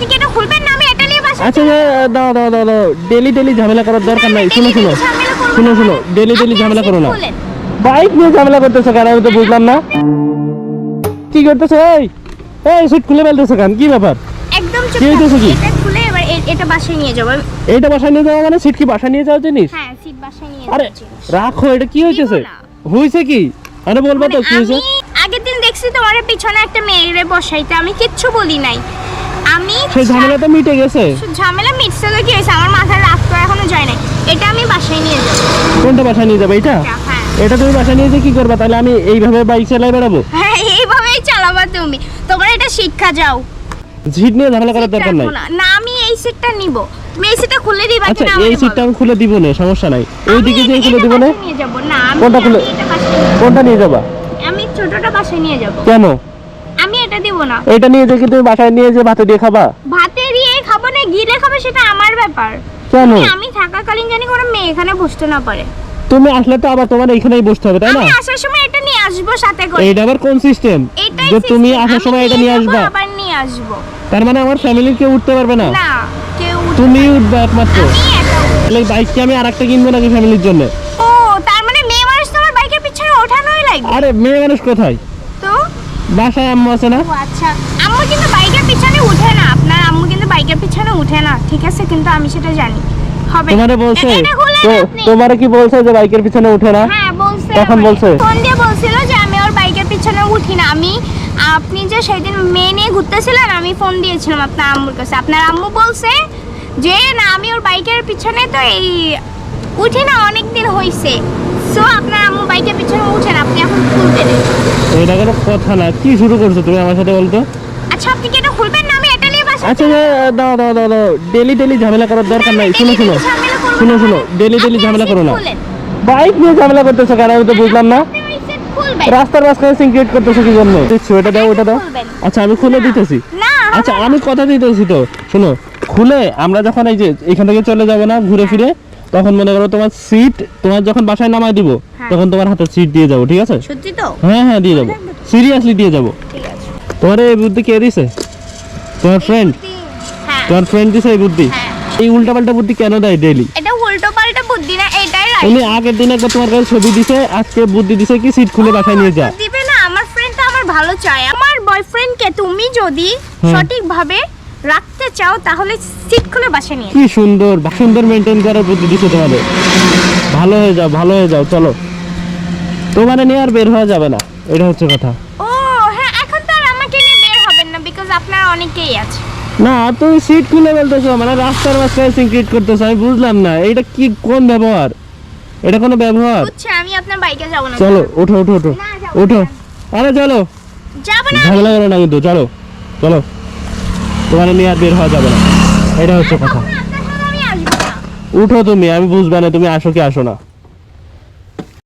আপনি কি এটা খুলবেন না? আমি এটা নিয়ে বাসা আচ্ছা দাও দাও দাও দাও ডেলি ডেলি ঝামেলা করার দরকার নাই। শুনো শুনো। শুনো শুনো। ডেলি ডেলি ঝামেলা করো না। বাইক নিয়ে ঝামেলা করতেছো কেন? আমি তো বুঝলাম না। কি করতেছো? এই এই সিট খুলে ফেলতেছো কেন? কি ব্যাপার? একদম চুপ কি হইতেছে কি? এটা খুলে এবার এটা বাসায় নিয়ে যাব এইটা বাসায় নিয়ে যাওয়া মানে? সিট কি বাসায় নিয়ে জিনিস? হ্যাঁ সিট বাসায় নিয়ে আরে রাখো এটা কি হইতেছে? না। হইছে কি? আরে বলবা তো কি হইছে? আগের দিন দেখছি তোমার পিছনে একটা মেয়েরে বসাইতে। আমি কিচ্ছু বলি নাই। আমি সেই ঝামেলা তো মিটে গেছে? ঝামেলা মিটছে তো কি হয়েছে? আমার মাথায় রাগ তো এখনও যায় নাই। এটা আমি বাসায় নিয়ে যাব। কোনটা বাসায় নিয়ে যাবে? এটা? হ্যাঁ। এটা তুমি বাসায় নিয়ে যে কি করবা? তাহলে আমি এইভাবে বাইক চালাই বেড়াবো? হ্যাঁ এইভাবেই চালাবা তুমি। তোমার এটা শিক্ষা যাও। সিট নিয়ে ঝামেলা করার দরকার নাই। না। আমি এই সিটটা নিব। তুমি এই সিটটা খুলে দিবা আচ্ছা এই সিটটা আমি খুলে দিব না সমস্যা নাই। এইদিকে যে খুলে দিব না? কোনটা খুলে- নিয়ে যাব। কোনটা নিয়ে যাবা? আমি ছোটটা বাসায় নিয়ে যাব। কেন? এটা দিব না। এটা নিয়ে যে কি তুমি বাসায় নিয়ে যে ভাতে দিয়ে খাবা? ভাতে দিয়ে খাব না গিলে খাব সেটা আমার ব্যাপার। কেন? আমি- থাকাকালীন জানি কোনো মেয়ে এখানে বসতে না পারে। তুমি আসলে তো আবার তোমার এখানেই বসতে হবে তাই না? আমি আসার সময় এটা নিয়ে আসব সাথে করে। এইটা আবার কোন সিস্টেম যে তুমি আসার সময় এটা নিয়ে আসবা। আবার নিয়ে আসব। তার মানে আমার ফ্যামিলির কেউ উঠতে পারবে না? না কেউ উঠবে তুমি উঠবে একমাত্র। তাহলে বাইক কি আমি আরেকটা কিনবো নাকি ফ্যামিলির জন্য? ও তার মানে মেয়ে মানুষ তোমার বাইকের পিছনে ওঠানোই লাগবে আরে মেয়ে মানুষ কোথায়? বাসায় আম্মু আছে না? আচ্ছা। আম্মু কিন্তু বাইকের পিছনে উঠে না। আপনার আম্মু কিন্তু বাইকের পিছনে উঠে না। ঠিক আছে কিন্তু আমি সেটা জানি। হবে। তোমারে বলছে তো আপনি। তোমারে কি বলছে যে বাইকের পিছনে উঠে না? হ্যাঁ বলছে আমারে। বলছে? ফোন দিয়ে বলছিল যে আমি ওর বাইকের পিছনে উঠি না। আমি আপনি যে সেদিন মেয়ে নিয়ে ঘুরতেছিলেন আমি ফোন দিয়েছিলাম আপনার আম্মুর কাছে। আপনার আম্মু বলছে যে না আমি ওর বাইকের পিছনে তো এই উঠি না অনেক দিন হইছে। সো আপনার আম্মু বাইকের পিছনে উঠেন আপনি এখন এটা কোনো কথা না। কি শুরু করছ তুমি আমার সাথে বলতো? আচ্ছা আপনি কি এটা খুলবেন না? আমি এটা নিয়ে বাসা আচ্ছা দাও দাও দাও দাও ডেলি ডেলি ঝামেলা করার দরকার নাই। শুনো শুনো শুনো শুনো। ডেলি ডেলি ঝামেলা করো না। বাইক নিয়ে ঝামেলা করতেছো কেন? আমি তো বুঝলাম না। রাস্তার মাঝখানে সিং ক্রিয়েট করতেছো কি জন্য? ওটা দাও ওটা দাও। আচ্ছা আমি খুলে দিতেছি। না আচ্ছা আমি কথা দিতেছি তো। শোনো খুলে আমরা যখন এই যে এখান থেকে চলে যাব না ঘুরে ফিরে তখন মনে করো তোমার সিট তোমার যখন বাসায় নামায় দিব হ্যাঁ। তখন তোমার হাতে সিট দিয়ে যাব ঠিক আছে? সত্যি তো? হ্যাঁ হ্যাঁ দিয়ে যাব। সিরিয়াসলি দিয়ে যাব। তোমার এই বুদ্ধি কে দিছে? তোমার ফ্রেন্ড হ্যাঁ। তোমার ফ্রেন্ড দিছে এই বুদ্ধি? হ্যাঁ। এই উল্টাপাল্টা বুদ্ধি কেন দেয় ডেলি এটা উল্টোপাল্টা বুদ্ধি না এটাই রাইট উনি আগের দিন একবার তোমার কাছে ছবি দিছে আজকে বুদ্ধি দিছে কি সিট খুলে বাসায় নিয়ে যা। দিবে না আমার ফ্রেন্ড তো আমার ভালো চায়। আমার বয়ফ্রেন্ডকে তুমি যদি। সঠিকভাবে রাখতে চাও তাহলে সিট খুলে বাসা নিয়ে কি সুন্দর সুন্দর মেনটেন করার বুদ্ধি দিছে তোমাদের। ভালো হয়ে যাও ভালো হয়ে যাও চলো। তোমার নিয়ে আর বের হওয়া যাবে না। এটা হচ্ছে কথা। ও হ্যাঁ এখন তো আর আমাকে নিয়ে বের হবেন না বিকজ আপনার অনেকেই আছে। না তুমি সিট খুলে বলতেছো মানে রাস্তার মাঝখানে সিনক্রিট করতেছো আমি বুঝলাম না এটা কি কোন ব্যবহার? এটা কোনো ব্যবহার? বুঝছে আমি আপনার বাইকে যাব না। চলো ওঠো ওঠো ওঠো ওঠো। আরে চলো। যাব না ঝামেলা করো না কিন্তু চলো চলো। তোমার নিয়ে আর বের হওয়া যাবে না। এটা হচ্ছে কথা। উঠো তুমি আমি বুঝবে না তুমি আসো কি আসো না।